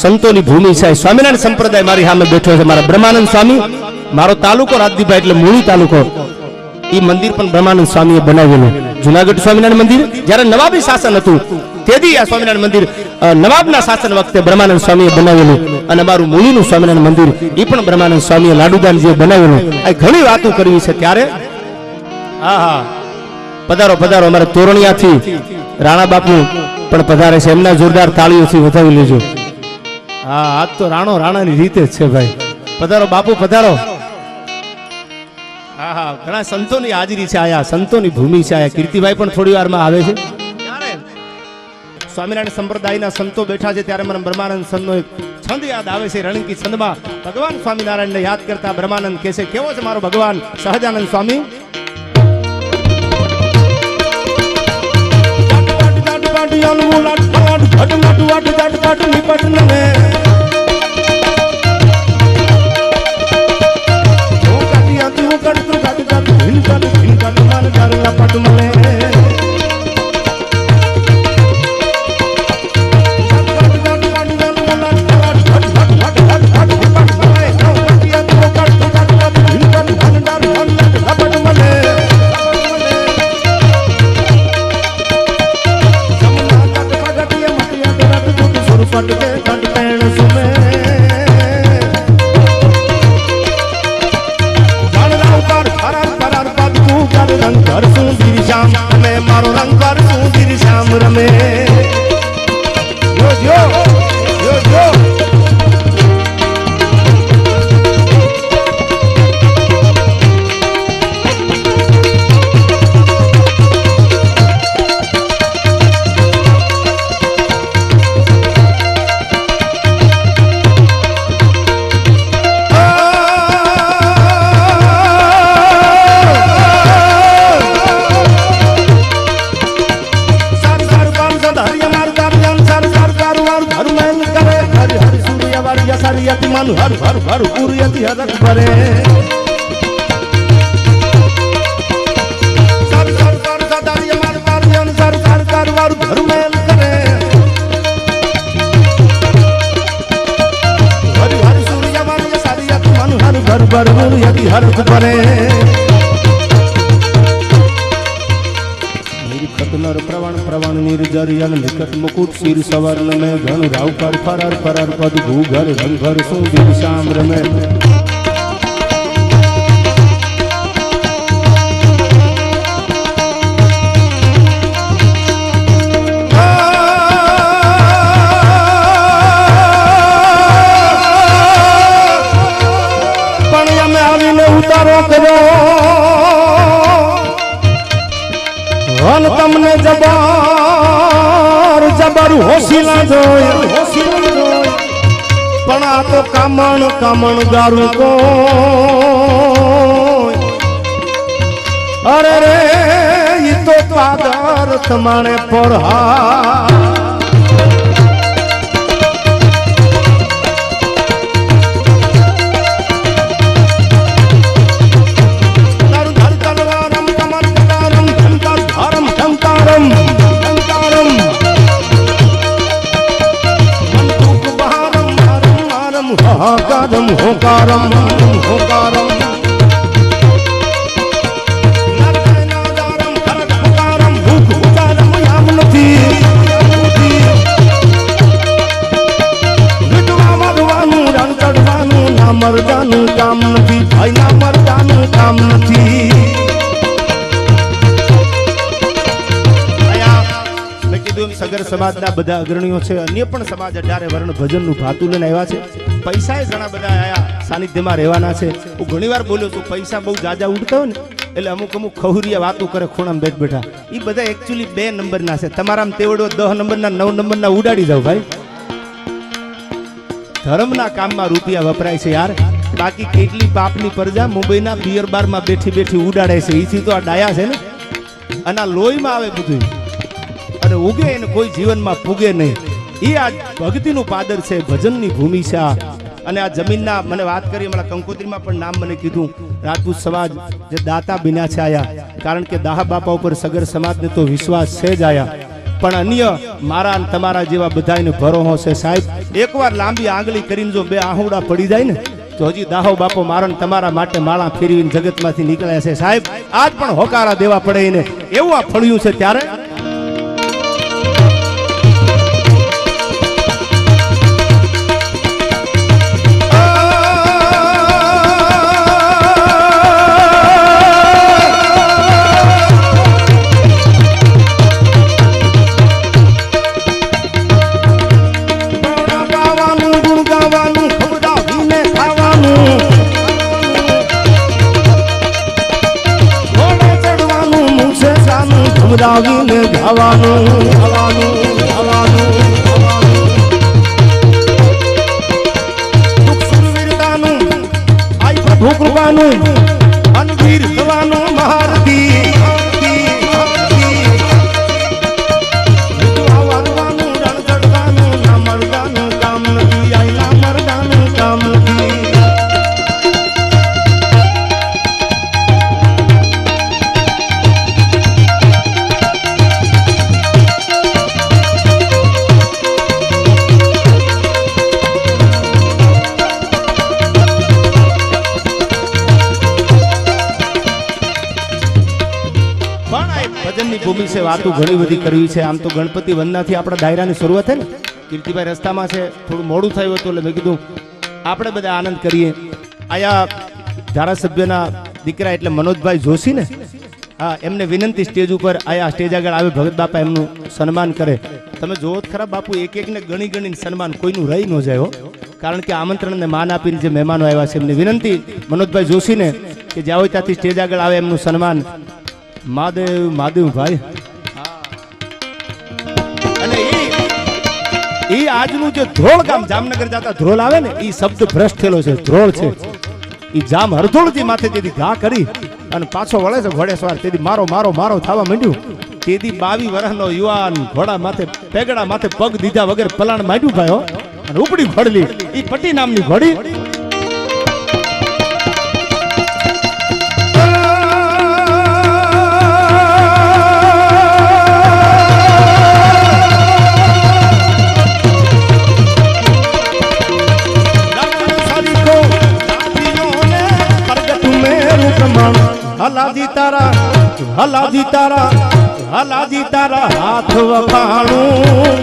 સંતોની ભૂમિ છે. સ્વામિનારાયણ સંપ્રદાય મારી સામે બેઠો છે. મારા બ્રહ્માનંદ સ્વામી, મારો તાલુકો રાજદીભાઈ એટલે મૂળી તાલુકો. એ મંદિર પણ બ્રહ્માનંદ સ્વામીએ બનાવેલું. જુનાગઢ સ્વામિનારાયણ મંદિર, જ્યારે નવાબી શાસન હતું, તેથી આ સ્વામિનારાયણ મંદિર નવાબના શાસન વખતે બ્રહ્માનંદ સ્વામીએ બનાવેલું. અને અમારું મૂળીનું સ્વામિનારાયણ મંદિર એ પણ બ્રહ્માનંદ સ્વામીએ લાડુદાન જે બનાવેલું. આ ઘણી વાતો કરવી છે ત્યારે. હા હા. પધારો પધારો. અમારે તોરણિયાથી રાણા બાપુ પણ પધારે છે. એમના જોરદાર તાળીઓથી વધાવી લેજો. હા આજ તો રાણો રાણાની રીતે જ છે ભાઈ. પધારો બાપુ પધારો. હા હા ઘણા સંતોની હાજરી છે આયા સંતોની ભૂમિ છે આયા કીર્તિભાઈ પણ થોડી વારમાં આવે છે. સ્વામિનારાયણ સંપ્રદાયના સંતો બેઠા છે ત્યારે મને બ્રહ્માનંદ સંતનો એક છંદ યાદ આવે છે રણકી છંદમાં. ભગવાન સ્વામિનારાયણને યાદ કરતા બ્રહ્માનંદ કહે છે કેવો છે મારો ભગવાન? સહજાનંદ સ્વામી. મારો સરિયતિ મન હર હર હર ઉર્યતિ હરક ભરે સર સર કર સધાર્ય માર કાર્યન સર સર કારવાર ધર્મેન કરે હરિ હરિ સૂર્ય વર્ય સરિયતિ મન હર હર હર ઉર્યતિ હરક ભરે ખતનર પ્રવણ પ્રવણ નિર્જરિયલ નિકટ મુકુટ શિર સવર્ણ મે ઘન રાવ પર ફરર ફરર પદ ભૂઘર સો સુંદર સામ્ર મે. ઉતારો કર્યો. અન તમને જબર જબર હોશીલા જોય પણ આ તો કામણ કામણ ગારું કો અરે રે, ઈ તો પાદર તમારે પરહા રણ હોકારમ હોકારમ મરદાનું કામ નથી ભાઈ ના મરદાનું કામ નથી સગર સમાજના બધા અગ્રણીઓ છે અન્ય પણ સમાજ અઢારે વર્ણ ભજનનું ભાતું લઈને આવ્યા છે પૈસા ઘણા બધા આયા સાનિધ્યમાં રહેવાના છે. હું ઘણી વાર બોલ્યો છું, પૈસા બહુ જાજા ઉડતા હોય ને, એટલે અમુક અમુક ખહુરિયા વાતો કરે, ખૂણામાં બેઠ બેઠા. એ બધા એકચ્યુઅલી બે નંબરના છે. તમારામાં તેવડો દહ નંબરના, નવ નંબરના ઉડાડી જાવ ભાઈ. ધર્મના કામમાં રૂપિયા વપરાય છે યાર. બાકી કેટલી પાપની પ્રજા મુંબઈના બિયર બારમાં બેઠી બેઠી ઉડાડે છે. એથી તો આ ડાયા છે ને. અને આ લોહીમાં આવે બધું અને ઉગે એને કોઈ જીવનમાં પૂગે નહીં. એ આ ભક્તિનું પાદર છે, ભજનની ભૂમિ છે આ. અને આ જમીનના મને વાત કરી, અમારા કંકોત્રીમાં પણ નામ મને કીધું. રાજપૂત સમાજ જે દાતા બિના છે આયા. કારણ કે દાહ બાપા ઉપર સગર સમાજને તો વિશ્વાસ છે જ આયા. પણ અન્ય મારા અને તમારા જેવા બધાને ભરોહો છે સાહેબ. એકવાર લાંબી આંગળી કરીને જો બે આહુડા પડી જાય ને, તો હજી દાહો બાપો મારા ને તમારા માટે માળા ફેરવીને જગતમાંથી નીકળ્યા છે સાહેબ. આજ પણ હોકારા દેવા પડે એને. એવું આ ફળ્યું છે ત્યારે? હવાનું હવાનું પ્રભુ કૃપાનું આ ભૂમિ છે, વાતો ઘણી બધી કરવી છે. આમ તો ગણપતિ વંદનાથી આપણા દાયરાની શરૂઆત થઈ ને? કીર્તિભાઈ રસ્તામાં છે, થોડું મોડું થયું હતું એટલે મેં કીધું, આપણે બધા આનંદ કરીએ. આયા ધારાસભ્યના દીકરા એટલે મનોજભાઈ જોશી ને? હા, એમને વિનંતી સ્ટેજ ઉપર આયા, સ્ટેજ આગળ આવે, ભગત બાપા એમનું સન્માન કરે. તમે જોવો ખરા બાપુ એક એકને ગણી ગણીને સન્માન કોઈનું રહી ન જાય કારણ કે આમંત્રણને માન આપીને જે મહેમાનો આવ્યા છે, એમની વિનંતી મનોજભાઈ જોશીને કે જ્યાં હોય ત્યાંથી સ્ટેજ આગળ આવે, એમનું સન્માન મહાદેવ માદેવ ભાઈ. અને આજનું જે ધ્રોળ ગામ, જામનગર જતા ધ્રોલ આવે ને, ઈ શબ્દ ભ્રષ્ટ થયેલો છે, ધ્રોળ છે. ઈ જામ હરધોળથી માથે તેથી ઘા કરી અને પાછો વળે છે ઘોડે સવાર તેથી મારો મારો મારો થવા માંડ્યું. તેથી બાવી વર્ષનો યુવાન ઘોડા માથે, પેગડા માથે પગ દીધા વગર પલાણ માંડ્યું ભાઈ હો. અને ઉપડી ઘોડલી ઈ પટી નામની ઘોડી હલાજી તારા હલાજી તારા હલાજી તારા હાથ વખાણું